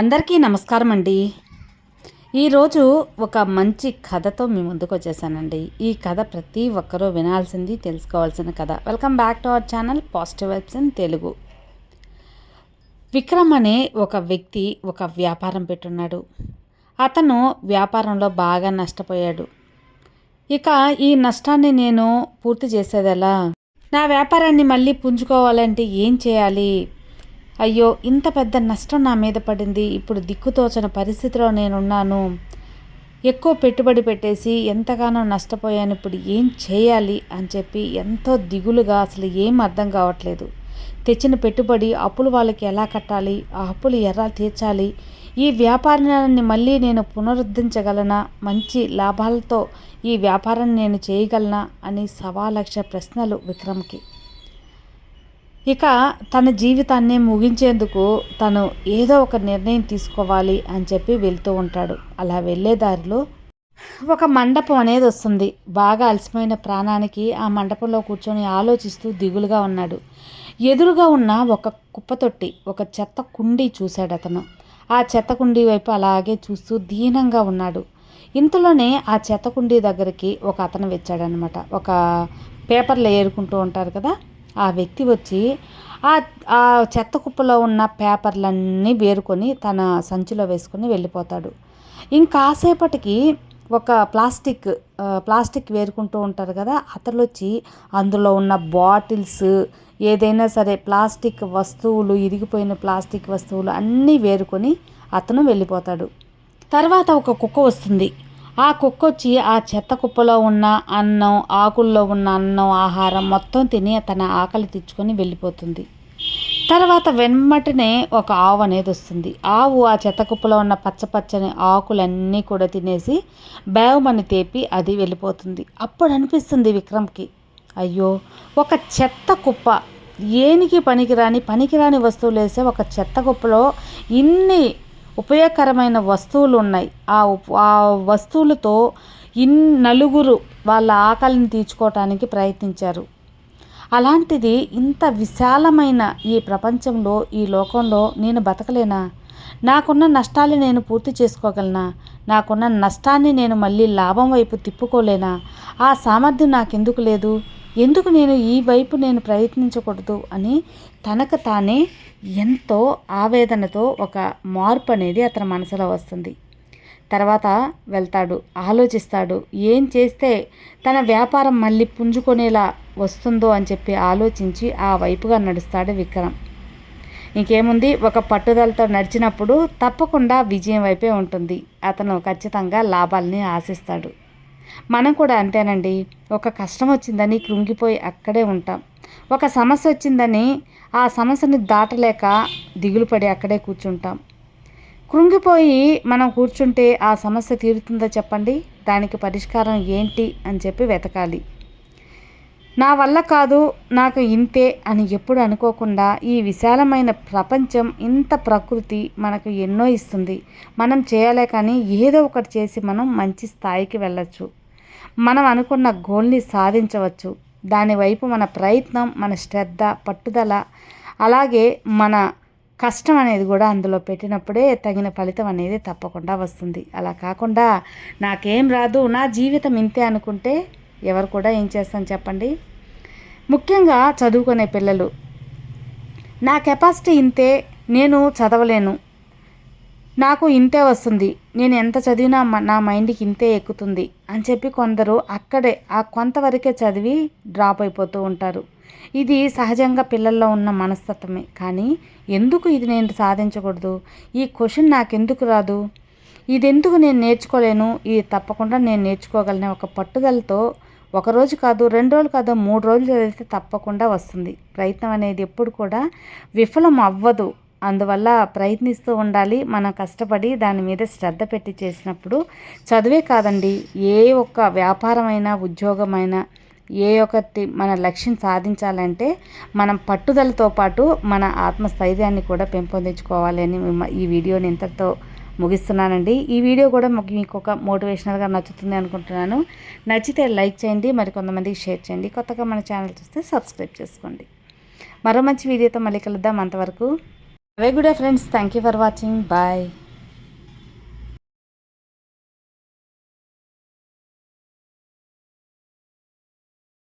అందరికీ నమస్కారం అండి ఈరోజు ఒక మంచి కథతో మీ ముందుకు వచ్చేసానండి. ఈ కథ ప్రతి ఒక్కరూ వినాల్సింది తెలుసుకోవాల్సిన కథ. Welcome back to our channel positive vibes in Telugu Vikram అనే ఒక వ్యక్తి ఒక వ్యాపారం పెట్టున్నాడు. అతను వ్యాపారంలో బాగా నష్టపోయాడు. ఇక ఈ నష్టాన్ని నేను పూర్తి చేసేదెలా? నా వ్యాపారాన్ని మళ్ళీ పుంజుకోవాలంటే ఏం చేయాలి? అయ్యో ఇంత పెద్ద నష్టం నా మీద పడింది. ఇప్పుడు దిక్కుతోచిన పరిస్థితిలో నేనున్నాను. ఎక్కువ పెట్టుబడి పెట్టేసి ఎంతగానో నష్టపోయాను. ఇప్పుడు ఏం చేయాలి అని చెప్పి ఎంతో దిగులుగా అసలు ఏం అర్థం కావట్లేదు. తెచ్చిన పెట్టుబడి అప్పులు వాళ్ళకి ఎలా కట్టాలి? ఆ అప్పులు ఎలా తీర్చాలి? ఈ వ్యాపారాన్ని మళ్ళీ నేను పునరుద్ధరించగలనా? మంచి లాభాలతో ఈ వ్యాపారాన్ని నేను చేయగలనా? అని సవా లక్ష ప్రశ్నలు విక్రమ్కి. ఇక తన జీవితాన్ని ముగించేందుకు తను ఏదో ఒక నిర్ణయం తీసుకోవాలి అని చెప్పి వెళ్తూ ఉంటాడు. అలా వెళ్ళే దారిలో ఒక మండపం అనేది వస్తుంది. బాగా అలసిపోయిన ప్రాణానికి ఆ మండపంలో కూర్చొని ఆలోచిస్తూ దిగులుగా ఉన్నాడు. ఎదురుగా ఉన్న ఒక కుప్పతొట్టి ఒక చెత్త కుండీ చూశాడు అతను. ఆ చెత్త కుండీ వైపు అలాగే చూస్తూ దీనంగా ఉన్నాడు. ఇంతలోనే ఆ చెత్త కుండీ దగ్గరికి ఒక అతను వచ్చాడనమాట ఒక పేపర్లో ఏరుకుంటూ ఉంటారు కదా? ఆ వ్యక్తి వచ్చి ఆ చెత్త కుప్పలో ఉన్న పేపర్లన్నీ వేరుకొని తన సంచిలో వేసుకొని వెళ్ళిపోతాడు. ఇంకాసేపటికి ఒక ప్లాస్టిక్ ప్లాస్టిక్ వేరుకుంటూ ఉంటారు కదా అతను వచ్చి అందులో ఉన్న బాటిల్స్ ఏదైనా సరే ప్లాస్టిక్ వస్తువులు ఇరిగిపోయిన ప్లాస్టిక్ వస్తువులు అన్నీ వేరుకొని అతను వెళ్ళిపోతాడు. తర్వాత ఒక కుక్క వస్తుంది. ఆ కుక్క వచ్చి ఆ చెత్త కుప్పలో ఉన్న అన్నం ఆకుల్లో ఉన్న అన్నం ఆహారం మొత్తం తిని తన ఆకలి తెచ్చుకొని వెళ్ళిపోతుంది. తర్వాత వెమ్మటనే ఒక ఆవు అనేది వస్తుంది. ఆవు ఆ చెత్త కుప్పలో ఉన్న పచ్చపచ్చని ఆకులన్నీ కూడా తినేసి బేవమని తేపి అది వెళ్ళిపోతుంది. అప్పుడు అనిపిస్తుంది విక్రమ్కి అయ్యో ఒక చెత్త కుప్ప. ఏనికి పనికిరాని పనికిరాని వస్తువులు వేసే ఒక చెత్త కుప్పలో ఇన్ని ఉపయోగకరమైన వస్తువులు ఉన్నాయి ఆ ఆ వస్తువులతో ఇన్ నలుగురు వాళ్ళ ఆకలిని తీర్చుకోవటానికి ప్రయత్నించారు. అలాంటిది ఇంత విశాలమైన ఈ ప్రపంచంలో ఈ లోకంలో నేను బతకలేనా? నాకున్న నష్టాలు నేను పూర్తి చేసుకోగలనా? నాకున్న నష్టాన్ని నేను మళ్ళీ లాభం వైపు తిప్పుకోలేనా? ఆ సామర్థ్యం నాకెందుకు లేదు? ఎందుకు నేను ఈ వైపు నేను ప్రయత్నించకూడదు అని తనకు తానే ఎంతో ఆవేదనతో ఒక మార్పు అనేది అతని మనసులో వస్తుంది. తర్వాత వెళ్తాడు ఆలోచిస్తాడు ఏం చేస్తే తన వ్యాపారం మళ్ళీ పుంజుకునేలా వస్తుందో అని చెప్పి ఆలోచించి ఆ వైపుగా నడుస్తాడు విక్రమ్. ఇంకేముంది ఒక పట్టుదలతో నడిచినప్పుడు తప్పకుండా విజయం వైపే ఉంటుంది. అతను ఖచ్చితంగా లాభాలని ఆశిస్తాడు. మనం కూడా అంతేనండి. ఒక కష్టం వచ్చిందని కృంగిపోయి అక్కడే ఉంటాం. ఒక సమస్య వచ్చిందని ఆ సమస్యని దాటలేక దిగులు పడి అక్కడే కూర్చుంటాం. కృంగిపోయి మనం కూర్చుంటే ఆ సమస్య తీరుతుందో చెప్పండి? దానికి పరిష్కారం ఏంటి అని చెప్పి వెతకాలి. నా వల్ల కాదు నాకు ఇంతే అని ఎప్పుడు అనుకోకుండా ఈ విశాలమైన ప్రపంచం ఇంత ప్రకృతి మనకు ఎన్నో ఇస్తుంది. మనం చేయాలే కానీ ఏదో ఒకటి చేసి మనం మంచి స్థాయికి వెళ్ళచ్చు. మనం అనుకున్న గోల్ని సాధించవచ్చు. దానివైపు మన ప్రయత్నం మన శ్రద్ధ పట్టుదల అలాగే మన కష్టం అనేది కూడా అందులో పెట్టినప్పుడే తగిన ఫలితం అనేది తప్పకుండా వస్తుంది. అలా కాకుండా నాకేం రాదు నా జీవితం ఇంతే అనుకుంటే ఎవరు కూడా ఏం చేస్తాను చెప్పండి? ముఖ్యంగా చదువుకునే పిల్లలు. నా కెపాసిటీ ఇంతే నేను చదవలేను. నాకు ఇంతే వస్తుంది. నేను ఎంత చదివినా నా మైండ్కి ఇంతే ఎక్కుతుంది. అని చెప్పి కొందరు అక్కడే ఆ కొంతవరకే చదివి డ్రాప్ అయిపోతూ ఉంటారు. ఇది సహజంగా పిల్లల్లో ఉన్న మనస్తత్వమే. కానీ ఎందుకు ఇది నేను సాధించకూడదు? ఈ క్వశ్చన్ నాకెందుకు రాదు? ఇది ఎందుకు నేను నేర్చుకోలేను? ఇది తప్పకుండా నేను నేర్చుకోగలనే ఒక పట్టుదలతో ఒకరోజు కాదు రెండు రోజులు కాదు మూడు రోజులు చదివితే తప్పకుండా వస్తుంది. ప్రయత్నం అనేది ఎప్పుడు కూడా విఫలం అవ్వదు. అందువల్ల ప్రయత్నిస్తూ ఉండాలి. మనం కష్టపడి దాని మీద శ్రద్ధ పెట్టి చేసినప్పుడు చదువే కాదండి. ఏ ఒక్క వ్యాపారమైనా ఉద్యోగమైనా ఏ ఒక్కటి మన లక్ష్యం సాధించాలంటే మనం పట్టుదలతో పాటు మన ఆత్మస్థైర్యాన్ని కూడా పెంపొందించుకోవాలి అని ఈ వీడియోని ఇంతటితో ముగిస్తున్నానండి. ఈ వీడియో కూడా మీకు ఒక మోటివేషనల్గా నచ్చుతుంది అనుకుంటున్నాను. నచ్చితే లైక్ చేయండి మరి కొంతమందికి షేర్ చేయండి. కొత్తగా మన ఛానల్ చూస్తే సబ్స్క్రైబ్ చేసుకోండి. మరో మంచి వీడియోతో మళ్ళీ కలుద్దాం. అంతవరకు very good friends. Thank you for watching. Bye.